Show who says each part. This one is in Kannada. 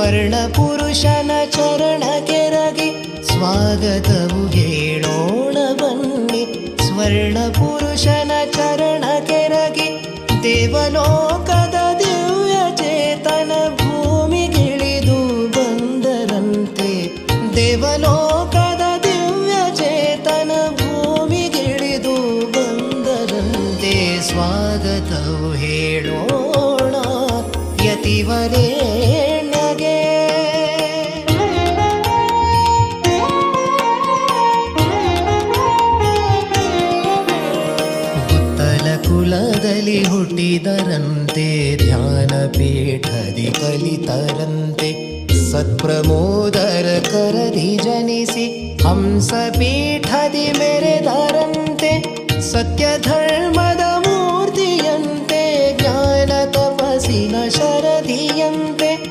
Speaker 1: ಸ್ವರ್ಣ ಪುರುಷನ ಚರಣ ಕೆರಗಿ, ಸ್ವಾಗತವು ಹೇಳೋಣ ಬನ್ನಿ. ಸ್ವರ್ಣ ಪುರುಷನ ಚರಣ ಕೆರಗಿ, ದೇವಲೋಕದ ದಿವ್ಯ ಚೇತನ ಭೂಮಿಗಿಳಿದು ಬಂದರಂತೆ. ದೇವಲೋಕದ ದಿವ್ಯ ಚೇತನ ಭೂಮಿಗಿಳಿದು ಬಂದರಂತೆ. ಸ್ವಾಗತವು ಹೇಳೋಣ ಯತಿವರೇಣ್ಯಗೆ ಹುಟ್ಟಿದರಂತೆ, ಧ್ಯಾನ ಪೀಠದಿ ಕಲಿತರಂತೆ. ಸತ್ಪ್ರಮೋದರ ಕರದಿ ಜನಿಸಿ, ಹಂಸ ಪೀಠದಿ ಮೆರೆದರಂತೆ. ಸತ್ಯ ಧರ್ಮದ ಮೂರ್ತಿಯಂತೆ, ಜ್ಞಾನ ತಪಸಿನ ಶರದಿಯಂತೆ.